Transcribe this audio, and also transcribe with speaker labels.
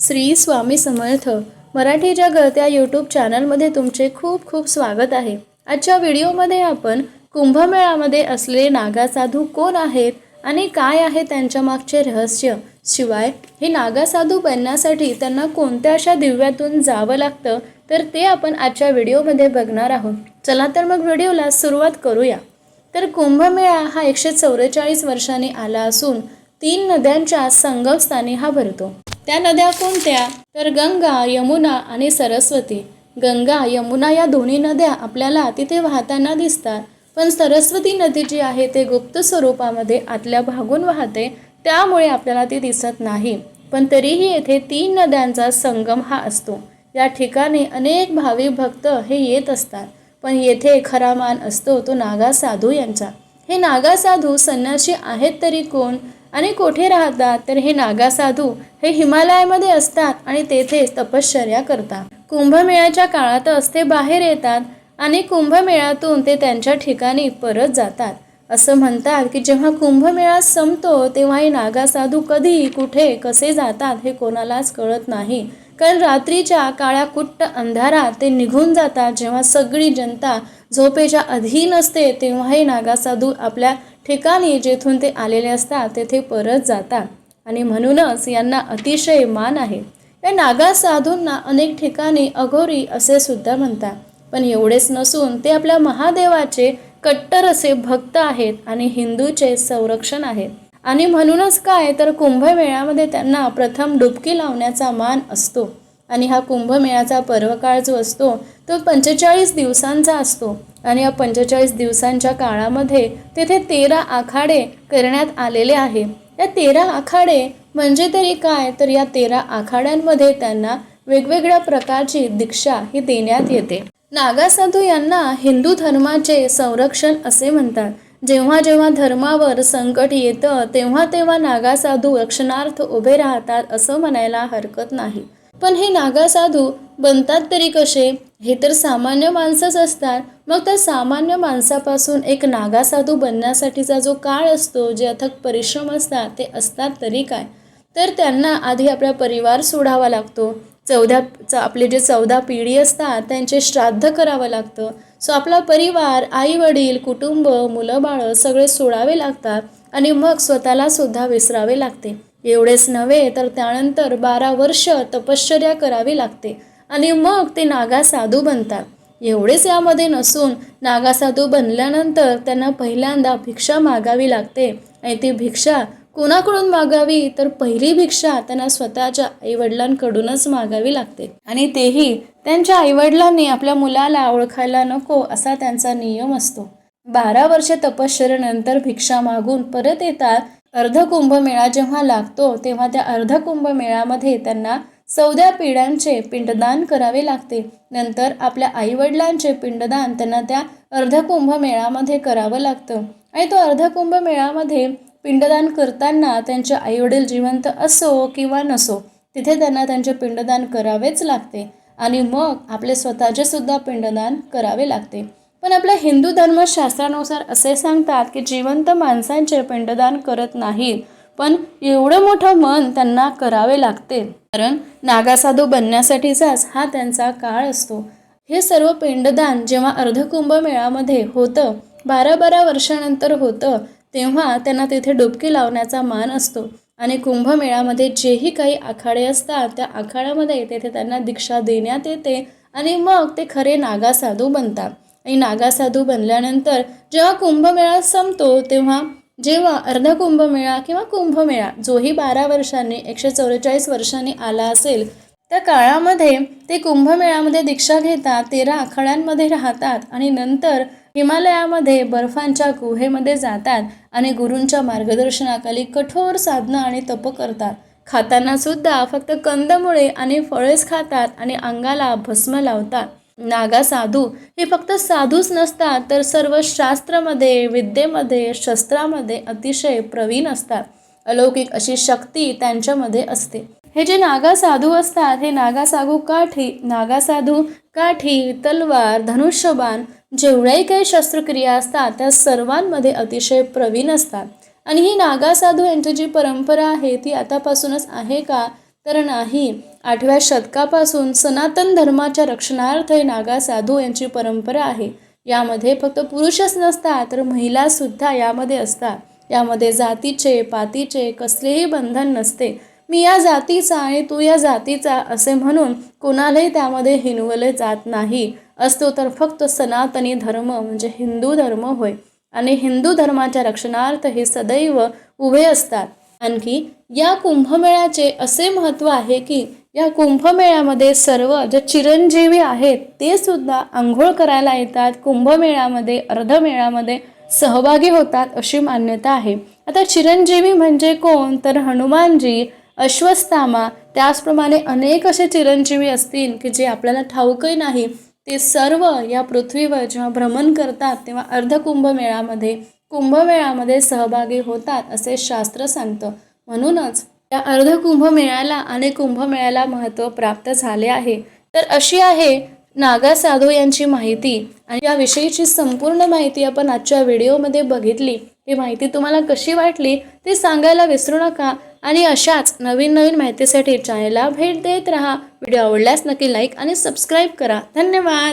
Speaker 1: श्री स्वामी समर्थ. मराठीच्या गळत्या यूट्यूब चॅनलमध्ये तुमचे खूप खूप स्वागत आहे. आजच्या व्हिडिओमध्ये आपण कुंभमेळ्यामध्ये असलेले नागा साधू कोण आहेत आणि काय आहे त्यांच्या मागचे रहस्य? शिवाय हे नागा साधू बनण्यासाठी त्यांना कोणत्या अशा दिव्यातून जावं लागतं? तर ते आपण आजच्या व्हिडिओमध्ये बघणार आहोत. चला तर मग व्हिडिओला सुरुवात करूया. तर कुंभमेळा हा एकशे चौवेचाळीस वर्षांनी आला असून तीन नद्यांच्या संगमस्थानी हा भरतो. त्या नद्या कोणत्या? तर गंगा यमुना आणि सरस्वती. गंगा यमुना या दोन्ही नद्या आपल्याला तिथे वाहताना दिसतात. पण सरस्वती नदी जी आहे ते गुप्त स्वरूपामध्ये आतल्या भागून वाहते. त्यामुळे आपल्याला ती दिसत नाही. पण तरीही येथे तीन नद्यांचा संगम हा असतो. या ठिकाणी अनेक भावी भक्त हे येत असतात. पण येथे खरा मान असतो तो नागा साधू यांचा. हे नागा साधू संन्यासी आहेत तरी कोण? आणि कोठे राहतात? तर हे नागा साधू हे हिमालयामध्ये असतात आणि तेथे तपश्चर्या करतात. कुंभमेळ्याच्या काळातच ते बाहेर येतात आणि कुंभमेळ्यातून ते त्यांच्या ठिकाणी परत जातात. असं म्हणतात की जेव्हा कुंभमेळा संपतो तेव्हा हे नागा साधू कधी कुठे कसे जातात हे कोणालाच कळत नाही. कारण रात्रीच्या काळ्या कुट्ट अंधारात ते निघून जातात. जेव्हा सगळी जनता झोपेच्या अधीन असते तेव्हा हे आपल्या ठिकाणी जेथून ते आलेले असतात तेथे परत जातात. आणि म्हणूनच यांना अतिशय मान आहे. या नागा साधूंना अनेक ठिकाणी अघोरी असे सुद्धा म्हणतात. पण एवढेच नसून ते आपल्या महादेवाचे कट्टर असे भक्त आहेत आणि हिंदूचे संरक्षण आहेत. आणि म्हणूनच काय तर कुंभमेळ्यामध्ये त्यांना प्रथम डुबकी लावण्याचा मान असतो. आणि हा कुंभमेळ्याचा पर्वकाळ जो असतो तो पंचेचाळीस दिवसांचा असतो. आणि या पंचेचाळीस दिवसांच्या काळामध्ये तेथे तेरा आखाडे करण्यात आलेले आहे. या तेरा आखाडे म्हणजे तरी काय? तर या तेरा आखाड्यांमध्ये त्यांना वेगवेगळ्या प्रकारची दीक्षा ही देण्यात येते. नागासाधू यांना हिंदू धर्माचे संरक्षण असे म्हणतात. जेव्हा जेव्हा धर्मावर संकट येतं तेव्हा तेव्हा नागासाधू रक्षणार्थ उभे राहतात असं म्हणायला हरकत नाही. पण हे नागा साधू बनतात तरी कसे? हे तर सामान्य माणसंच असतात. मग त्या सामान्य माणसापासून एक नागा साधू बनण्यासाठीचा जो काळ असतो जे अथक परिश्रम असतात ते असतात तरी काय? तर त्यांना आधी आपला परिवार सोडावा लागतो. चौदा च आपले जे चौदा पिढी असतात त्यांचे श्राद्ध करावं लागतं. सो आपला परिवार आई वडील कुटुंब मुलं बाळं सगळे सोडावे लागतात आणि मग स्वतःला सुद्धा विसरावे लागते. एवढेच नव्हे तर त्यानंतर बारा वर्ष तपश्चर्या करावी लागते आणि मग ते नागा साधू बनतात. एवढेच यामध्ये नसून नागा साधू बनल्यानंतर त्यांना पहिल्यांदा भिक्षा मागावी लागते आणि ती भिक्षा कोणाकडून मागावी? तर पहिली भिक्षा त्यांना स्वतःच्या आईवडिलांकडूनच मागावी लागते. आणि तेही त्यांच्या आईवडिलांनी आपल्या मुलाला ओळखायला नको असा त्यांचा नियम असतो. बारा वर्षे तपश्चर्यानंतर भिक्षा मागून परत येतात अर्ध कुंभमेळा जेव्हा लागतो तेव्हा त्या अर्ध कुंभमेळामध्ये त्यांना चौदा पिढ्यांचे पिंडदान करावे लागते. नंतर आपल्या आईवडिलांचे पिंडदान त्यांना त्या अर्ध कुंभमेळामध्ये करावं लागतं. आणि तो अर्ध कुंभमेळामध्ये पिंडदान करताना त्यांचे आईवडील जिवंत असो किंवा नसो तिथे त्यांना त्यांचे पिंडदान करावेच लागते. आणि मग आपले स्वतःचे सुद्धा पिंडदान करावे लागते. पण आपल्या हिंदू धर्मशास्त्रानुसार असे सांगतात की जिवंत माणसांचे पिंडदान करत नाहीत पण एवढं मोठं मन त्यांना करावे लागते. कारण नागासाधू बनण्यासाठीचाच हा त्यांचा काळ असतो. हे सर्व पिंडदान जेव्हा अर्धकुंभ मेळामध्ये होतं बारा बारा वर्षानंतर होतं तेव्हा त्यांना तिथे डुबकी लावण्याचा मान असतो. आणि कुंभमेळामध्ये जेही काही आखाडे असतात त्या आखाड्यामध्ये तेथे त्यांना दीक्षा देण्यात येते आणि मग ते खरे नागासाधू बनतात. आणि नागासाधू बनल्यानंतर जेव्हा कुंभमेळा संपतो तेव्हा जेव्हा अर्ध कुंभमेळा किंवा कुंभमेळा जोही बारा वर्षांनी एकशे चौवेचाळीस वर्षांनी आला असेल त्या काळामध्ये ते कुंभमेळ्यामध्ये दीक्षा घेतात तेरा आखाड्यांमध्ये राहतात आणि नंतर हिमालयामध्ये बर्फांच्या गुहेमध्ये जातात आणि गुरूंच्या मार्गदर्शनाखाली कठोर साधना आणि तप करतात. खाताना सुद्धा फक्त कंदमुळे आणि फळेच खातात आणि अंगाला भस्म लावतात. नागा साधू हे फक्त साधूच नसतात तर सर्व शास्त्रामध्ये विद्येमध्ये शस्त्रामध्ये अतिशय प्रवीण असतात. अलौकिक अशी शक्ती त्यांच्यामध्ये असते. हे जे नागा साधू असतात हे नागा साधू काठी नागा साधू काठी तलवार धनुष्यबाण जेवढ्याही काही शस्त्रक्रिया असतात त्या सर्वांमध्ये अतिशय प्रवीण असतात. आणि ही नागा साधू यांची जी परंपरा आहे ती आतापासूनच आहे का? तर नाही. आठव्या शतकापासून सनातन धर्माच्या रक्षणार्थ हे नागा साधू यांची परंपरा आहे. यामध्ये फक्त पुरुषच नसतात तर महिलासुद्धा यामध्ये असतात. यामध्ये जातीचे पातीचे कसलेही बंधन नसते. मी या जातीचा आणि तू या जातीचा असे म्हणून कोणालाही त्यामध्ये हिनवले जात नाही. असतो तर फक्त सनातनी धर्म म्हणजे हिंदू धर्म होय. आणि हिंदू धर्माच्या रक्षणार्थ हे सदैव उभे असतात. आणखी या कुंभमेळ्याचे असे महत्त्व आहे की या कुंभमेळ्यामध्ये सर्व जे चिरंजीवी आहेत ते सुद्धा आंघोळ करायला येतात. कुंभमेळ्यामध्ये अर्धमेळ्यामध्ये सहभागी होतात अशी मान्यता आहे. आता चिरंजीवी म्हणजे कोण? तर हनुमानजी अश्वस्थामा त्याचप्रमाणे अनेक असे चिरंजीवी असतील की जे आपल्याला ठाऊकही नाही. ते सर्व या पृथ्वीवर जेव्हा भ्रमण करतात तेव्हा अर्धकुंभमेळ्यामध्ये कुंभमेळामध्ये सहभागी होतात असे शास्त्र सांगतं. म्हणूनच या अर्ध कुंभमेळ्याला आणि कुंभमेळ्याला महत्त्व प्राप्त झाले आहे. तर अशी आहे नागा साधू यांची माहिती. आणि याविषयीची संपूर्ण माहिती आपण आजच्या व्हिडिओमध्ये बघितली. ही माहिती तुम्हाला कशी वाटली ते सांगायला विसरू नका. आणि अशाच नवीन नवीन माहितीसाठी चॅनलला भेट देत राहा. व्हिडिओ आवडल्यास नक्की लाईक आणि सबस्क्राईब करा. धन्यवाद!